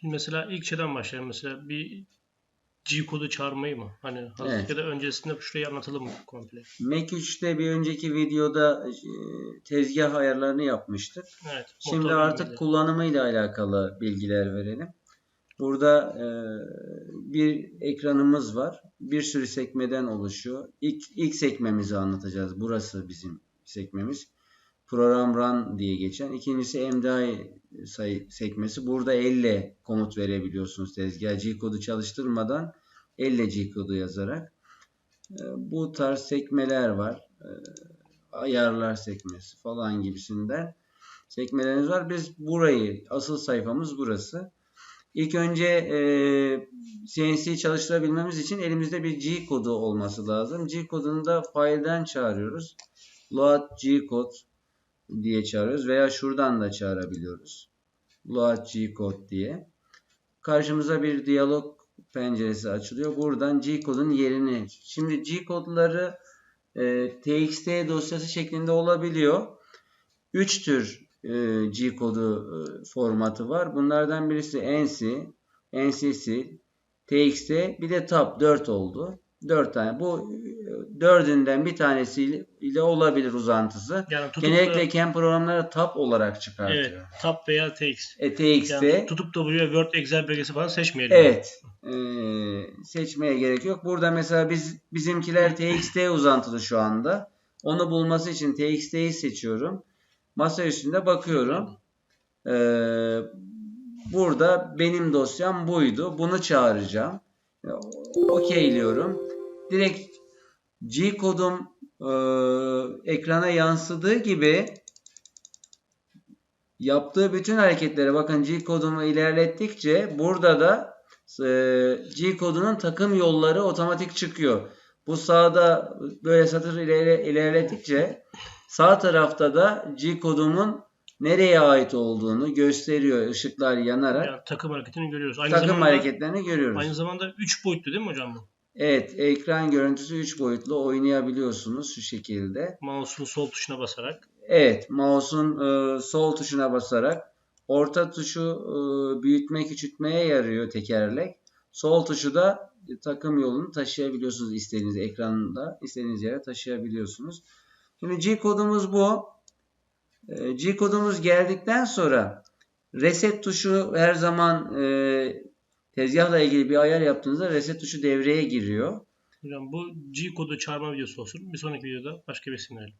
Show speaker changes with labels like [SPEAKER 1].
[SPEAKER 1] Şimdi mesela ilk şeyden başlayalım. Mesela bir G kodu çağırmayı mı? Hani hazır
[SPEAKER 2] Evet.
[SPEAKER 1] ya da öncesinde şurayı anlatalım mı komple?
[SPEAKER 2] Mac 3'te bir önceki videoda e, tezgah ayarlarını yapmıştık.
[SPEAKER 1] Evet.
[SPEAKER 2] Şimdi artık
[SPEAKER 1] bilgileri.
[SPEAKER 2] kullanımıyla alakalı bilgiler verelim. Burada e, bir ekranımız var. Bir sürü sekmeden oluşuyor. İlk, ilk sekmemizi anlatacağız. Burası bizim sekmemiz. Program Run diye geçen. İkincisi MDI sayı sekmesi. Burada elle komut verebiliyorsunuz tezgah. G kodu çalıştırmadan elle G kodu yazarak. E, bu tarz sekmeler var. E, ayarlar sekmesi falan gibisinden sekmeleriniz var. Biz burayı, asıl sayfamız burası. İlk önce e, CNC çalıştırabilmemiz için elimizde bir G kodu olması lazım. G kodunu da file'den çağırıyoruz. Load G code diye çağırıyoruz veya şuradan da çağırabiliyoruz. Load G code diye. Karşımıza bir diyalog penceresi açılıyor. Buradan G kodun yerini. Şimdi G kodları e, TXT dosyası şeklinde olabiliyor. 3 tür e, G kodu e, formatı var. Bunlardan birisi NC, NCC, TXT bir de TAP 4 oldu. 4 tane. Bu dördünden bir tanesiyle olabilir uzantısı.
[SPEAKER 1] yani tutup
[SPEAKER 2] Genellikle
[SPEAKER 1] da,
[SPEAKER 2] CAM programları TAP olarak çıkartıyor.
[SPEAKER 1] evet, tab veya TX.
[SPEAKER 2] E, TXT
[SPEAKER 1] Yani tutup da buraya Word, Excel belgesi falan seçmeyelim.
[SPEAKER 2] Evet. Ee, seçmeye gerek yok. Burada mesela biz bizimkiler TXT uzantılı şu anda. Onu bulması için TXT'yi seçiyorum. Masa üstünde bakıyorum. Ee, burada benim dosyam buydu. Bunu çağıracağım. Okeyliyorum. Direkt G kodum e, ekrana yansıdığı gibi yaptığı bütün hareketlere bakın G kodumu ilerlettikçe burada da e, G kodunun takım yolları otomatik çıkıyor. Bu sağda böyle satır ileri, ilerlettikçe sağ tarafta da G kodumun nereye ait olduğunu gösteriyor ışıklar yanarak.
[SPEAKER 1] Yani takım hareketini görüyoruz. Aynı
[SPEAKER 2] takım
[SPEAKER 1] zamanda,
[SPEAKER 2] hareketlerini görüyoruz.
[SPEAKER 1] Aynı zamanda 3 boyutlu değil mi hocam bu?
[SPEAKER 2] Evet, ekran görüntüsü 3 boyutlu oynayabiliyorsunuz şu şekilde.
[SPEAKER 1] Mouse'un sol tuşuna basarak.
[SPEAKER 2] Evet, mouse'un e, sol tuşuna basarak orta tuşu e, büyütme küçültmeye yarıyor tekerlek. Sol tuşu da takım yolunu taşıyabiliyorsunuz istediğiniz ekranda istediğiniz yere taşıyabiliyorsunuz. Şimdi G kodumuz bu. E, G kodumuz geldikten sonra reset tuşu her zaman e, tezgahla ilgili bir ayar yaptığınızda reset tuşu devreye giriyor.
[SPEAKER 1] Hocam bu G kodu çağırma videosu olsun. Bir sonraki videoda başka bir isim verelim.